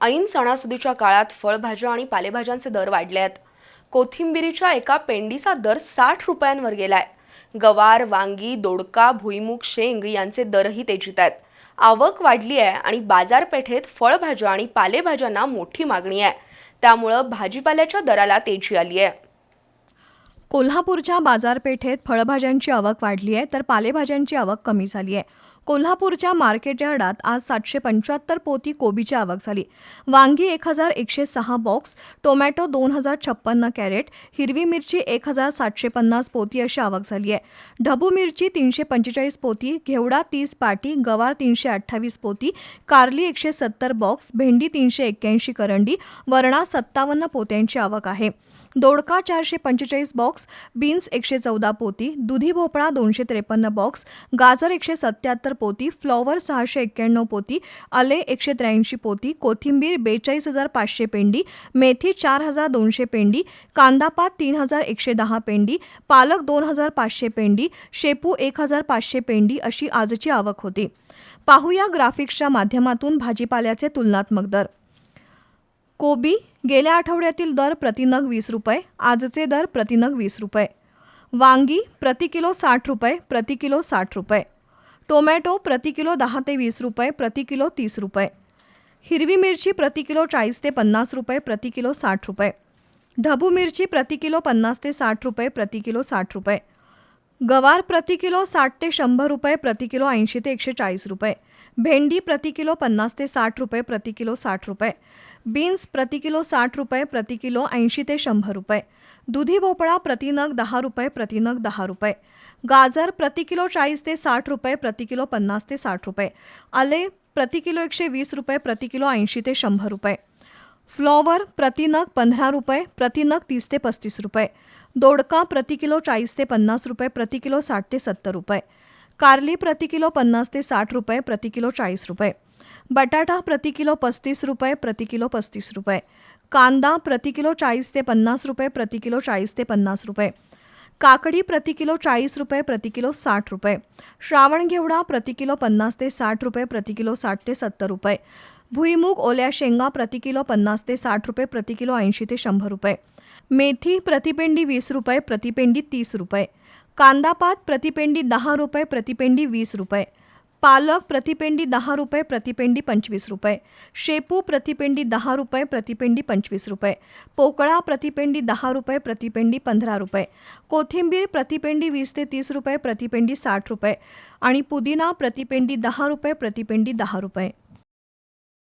ऐन सणासुदीच्या काळात फळभाज्या आणि पालेभाज्यांचे दर वाढले आहेत कोथिंबिरीच्या एका पेंडीचा दर साठ रुपयांवर गेलाय. गवार वांगी दोडका भुईमुग शेंग यांचे दरही तेजीत आहेत. आवक वाढली आहे आणि बाजारपेठेत फळभाज्या आणि पालेभाज्यांना मोठी मागणी आहे. त्यामुळं भाजीपाल्याच्या दराला तेजी आली आहे. कोल्हापूरच्या बाजारपेठेत फळभाज्यांची आवक वाढली आहे तर पालेभाज्यांची आवक कमी झाली आहे. कोल्हापूरच्या मार्केट यार्डात आज सातशे पंच्याहत्तर पोती कोबीची आवक झाली. वांगी एक हजार एकशे सहा बॉक्स टोमॅटो दोन हजार छप्पन्न कॅरेट हिरवी मिरची एक हजार सातशे पन्नास पोती अशी आवक झाली आहे. ढबू मिरची तीनशे पंचेचाळीस पोती घेवडा तीस पाटी गवार तीनशे अठ्ठावीस पोती कारली एकशे सत्तर बॉक्स भेंडी तीनशे एक्क्याऐंशी करंडी वरणा सत्तावन्न पोत्यांची आवक आहे. दोडका चारशे पंचेचाळीस बॉक्स बीन्स एकशे चौदा पोती दुधी भोपळा दोनशे त्रेपन्न बॉक्स गाजर एकशे सत्याहत्तर पोती फ्लॉवर सहाशे एक्क्याण्णव पोती आले एकशे त्र्याऐंशी पोती कोथिंबीर बेचाळीस हजार पाचशे पेंडी मेथी चार हजार दोनशे पेंडी कांदापात तीन हजार एकशे दहा पेंडी पालक दोन हजार पाचशे पेंडी शेपू एक हजार पाचशे पेंडी अशी आजची आवक होती. पाहूया ग्राफिक्सच्या माध्यमातून भाजीपाल्याचे तुलनात्मक दर. कोबी गेल्या आठवड्यातील दर प्रतिनग वीस रुपये आजचे दर प्रतिनग वीस रुपये. वांगी प्रति किलो साठ रुपये प्रति किलो साठ रुपये. टोमॅटो प्रति किलो दहा ते वीस रुपये प्रति किलो तीस रुपये. हिरवी मिरची प्रति किलो चाळीस ते पन्नास रुपये प्रति किलो साठ रुपये. ढबू मिरची प्रति किलो पन्नास ते साठ रुपये प्रति किलो साठ रुपये. गवार प्रति किलो साठ ते शंभर रुपये प्रति किलो ऐंशी ते एकशे चाळीस रुपये भेंडी प्रति किलो पन्नास ते साठ रुपये प्रति किलो साठ रुपये बीन्स प्रति किलो साठ रुपये प्रति किलो ऐंशी ते शंभर रुपये दुधी भोपळा प्रतिनग दहा रुपये प्रतिनग दहा रुपये गाजर प्रति किलो चाळीस ते साठ रुपये प्रति किलो पन्नास ते साठ रुपये आले प्रति किलो एकशे वीस रुपये प्रति किलो ऐंशी ते शंभर रुपये फ्लॉवर प्रति नग पंधरा रुपये प्रतिनग तीस ते पस्तीस रुपये दोडका प्रति किलो चाळीस ते पन्नास रुपये प्रति किलो साठ ते सत्तर रुपये कारली प्रति किलो पन्नास ते साठ रुपये प्रति किलो चाळीस रुपये बटाटा प्रति किलो पस्तीस रुपये प्रति किलो पस्तीस रुपये कांदा प्रति किलो चाळीस ते पन्नास रुपये प्रति किलो चाळीस ते पन्नास रुपये काकडी प्रति किलो चाळीस रुपये प्रति किलो साठ रुपये श्रावण घेवडा प्रति किलो पन्नास ते साठ रुपये प्रति किलो साठ ते सत्तर रुपये भुईमूग ओल्या शेंगा प्रति किलो पन्नास ते साठ रुपये प्रति किलो ऐंशी ते शंभर रुपये. मेथी प्रतिपेंडी वीस रुपये प्रतिपेंडी तीस रुपये. कांदापात प्रतिपेंडी दहा रुपये प्रतिपेंडी वीस रुपये. पालक प्रतिपेंडी दहा रुपये प्रतिपेंडी पंचवीस रुपये. शेपू प्रतिपेंडी दहा रुपये प्रतिपेंडी पंचवीस रुपये. पोकळा प्रतिपेंडी दहा रुपये प्रतिपेंडी पंधरा रुपये. कोथिंबीर प्रतिपेंडी वीस ते तीस रुपये प्रतिपेंडी साठ रुपये. आणि पुदिना प्रतिपेंडी दहा रुपये प्रतिपेंडी दहा रुपये.